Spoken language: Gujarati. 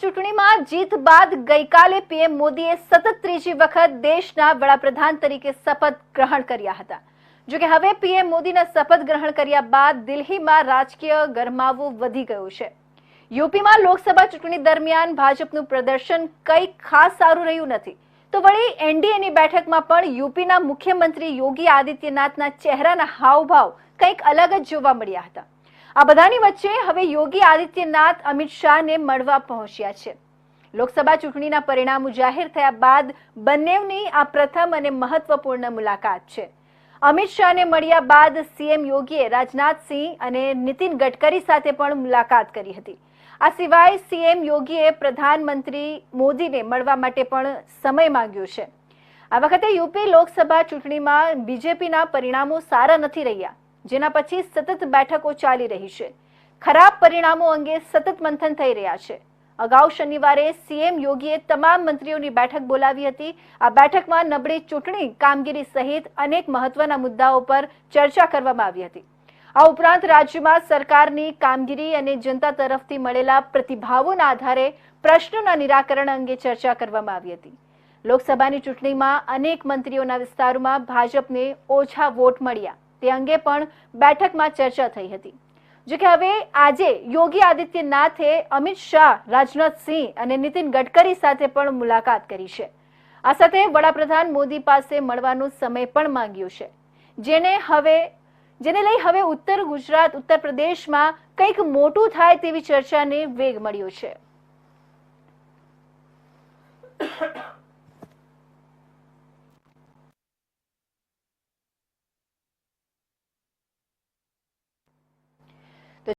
ચૂંટણીમાં જીત બાદ ગઈકાલે પીએમ મોદીએ સતત ત્રીજી વખત દેશના વડાપ્રધાન તરીકે શપથ ગ્રહણ કર્યા હતા. જોકે હવે પીએમ મોદીના શપથ ગ્રહણ કર્યા બાદ દિલ્હીમાં રાજકીય ગરમાવો વધી ગયો છે. યુપીમાં લોકસભા ચૂંટણી દરમિયાન ભાજપનું પ્રદર્શન કંઈ ખાસ સારું રહ્યું નથી. તો વળી એનડીએની બેઠકમાં પણ યુપીના મુખ્યમંત્રી યોગી આદિત્યનાથના ચહેરાના હાવભાવ કંઈક અલગ જ જોવા મળ્યા હતા. આ બધાની વચ્ચે હવે યોગી આદિત્યનાથ, અમિત શાહને મળવા પહોંચ્યા છે. લોકસભા ચૂંટણીના પરિણામો જાહેર થયા બાદ બંનેની આ પ્રથમ અને મહત્વપૂર્ણ મુલાકાત છે. અમિત શાહને મળ્યા બાદ સીએમ યોગીએ રાજનાથસિંહ અને નીતિન ગડકરી સાથે પણ મુલાકાત કરી હતી. આ સિવાય સીએમ યોગીએ પ્રધાનમંત્રી મોદીને મળવા માટે પણ સમય માંગ્યો છે. આ વખતે યુપી લોકસભા ચૂંટણીમાં બીજેપીના પરિણામો સારા નથી રહ્યા. જેના પછી સતત બેઠકો ચાલી રહી છે. ખરાબ પરિણામો અંગે સતત મંથન થઈ રહ્યા છે. અગાઉ શનિવારે સીએમ યોગીએ તમામ મંત્રીઓની બેઠક બોલાવી હતી. આ બેઠકમાં નબળી ચૂંટણી, કામગીરી સહિત અનેક મહત્વના મુદ્દાઓ પર ચર્ચા કરવામાં આવી હતી. આ ઉપરાંત રાજ્યમાં સરકારની કામગીરી અને જનતા તરફથી મળેલા પ્રતિભાવોના આધારે પ્રશ્નોના નિરાકરણ અંગે ચર્ચા કરવામાં આવી હતી. લોકસભાની ચૂંટણીમાં અનેક મંત્રીઓના વિસ્તારોમાં ભાજપને ઓછા વોટ મળ્યા. તે અંગે પણ બેઠકમાં ચર્ચા થઈ હતી. જોકે હવે આજે યોગી આદિત્યનાથે અમિત શાહ રાજનાથસિંહ અને નીતિન ગડકરી સાથે પણ મુલાકાત કરી છે. આ સાથે વડાપ્રધાન મોદી પાસે મળવાનો સમય પણ માંગ્યો છે. જેને હવે, જેને લઈ હવે ઉત્તર ગુજરાત, ઉત્તર પ્રદેશમાં કંઈક મોટું થાય તેવી ચર્ચાને વેગ મળ્યો છે.